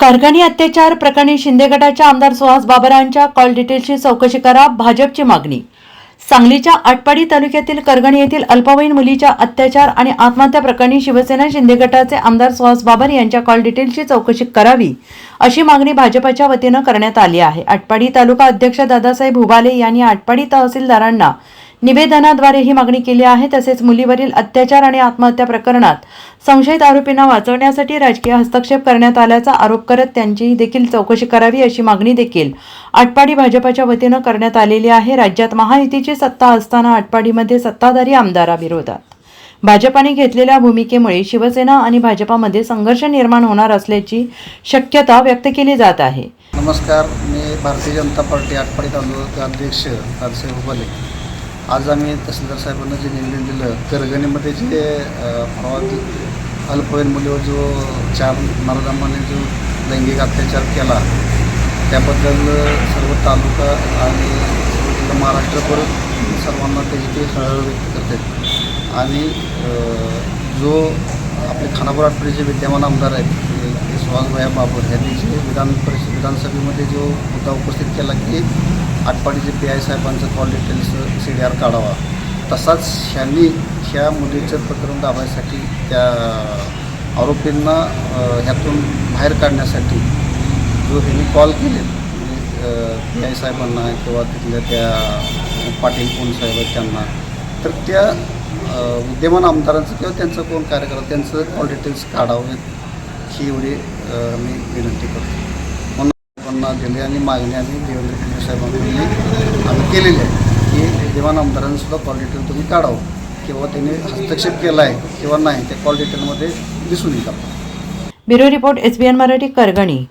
कारखानी अत्याचार प्रकरणी शिंदे गटाच्या आमदार सुहास बाबरांच्या कॉल डिटेल्सची चौकशी करा भाजपची मागणी. सांगलीच्या आटपाडी तालुक्यातील करगणी येथील अल्पवयीन मुलीच्या अत्याचार आणि आत्महत्या प्रकरणी शिवसेना शिंदे गटाचे आमदार सुहास बाबर यांच्या कॉल डिटेलची चौकशी करावी अशी मागणी भाजपच्या वतीनं करण्यात आली आहे. आटपाडी तालुका अध्यक्ष दादासाहेब हुबाले यांनी आटपाडी तहसीलदारांना निवेदनाद्वारे ही मागणी केली आहे. तसेच मुलीवरील अत्याचार आणि आत्महत्या प्रकरणात संशयित आरोपींना वाचवण्यासाठी राजकीय हस्तक्षेप करण्यात आल्याचा आरोप करत त्यांची देखील चौकशी करावी अशी मागणी देखील आटपाडी भाजपाच्या वतीनं करण्यात आलेली आहे. राज्यात महायुतीची सत्ता असताना आटपाडीमध्ये सत्ताधारी आमदाराविरोधात भाजपाने घेतलेल्या भूमिकेमुळे शिवसेना आणि भाजपामध्ये संघर्ष निर्माण होणार असल्याची शक्यता व्यक्त केली जात आहे. नमस्कार. मी भारतीय जनता पार्टी आटपाडी तालुका अध्यक्ष राजसाहेब आज आम्ही तहसीलदार साहेबांना जे निर्णय दिलं करगणीमध्ये जे अ, अल्पवयीन मुलीवर जो चार नरदमाने जो लैंगिक अत्याचार केला त्याबद्दल सर्व तालुका आणि सर्व महाराष्ट्रभर सर्वांना त्याची ते हळहळ व्यक्त करतात आणि जो आपले खानापूर आटपाडीचे विद्यमान आमदार आहेत सुहासभाया बाबर यांनी जे विधान परिषद विधानसभेमध्ये जो मुद्दा उपस्थित केला की आटपाडीचे पी आय साहेबांचं call details C D R काढावा. तसाच ह्यांनी ह्या मुलीचं प्रकरण दाबायसाठी त्या आरोपींना ह्यातून बाहेर काढण्यासाठी जो ह्यांनी कॉल केले म्हणजे, पी आय साहेबांना किंवा तिथल्या त्या पाटील कोण साहेब आहेत त्यांना तर त्या विद्यमान आमदारांचं किंवा त्यांचं कोण कार्यकर्ता त्यांचं कॉल डिटेल्स काढावेत ही एवढी मी विनंती करतो. म्हणून दिली आणि मागणी आणि देवेंद्र फडणवीस आम्ही केलेली आहे की विद्यमान आमदारांसुद्धा कॉल डिटेल तुम्ही काढावं. किंवा त्यांनी हस्तक्षेप केला आहे किंवा नाही त्या कॉल डिटेलमध्ये दिसून येईल bureau report SBN Marathi Kargani.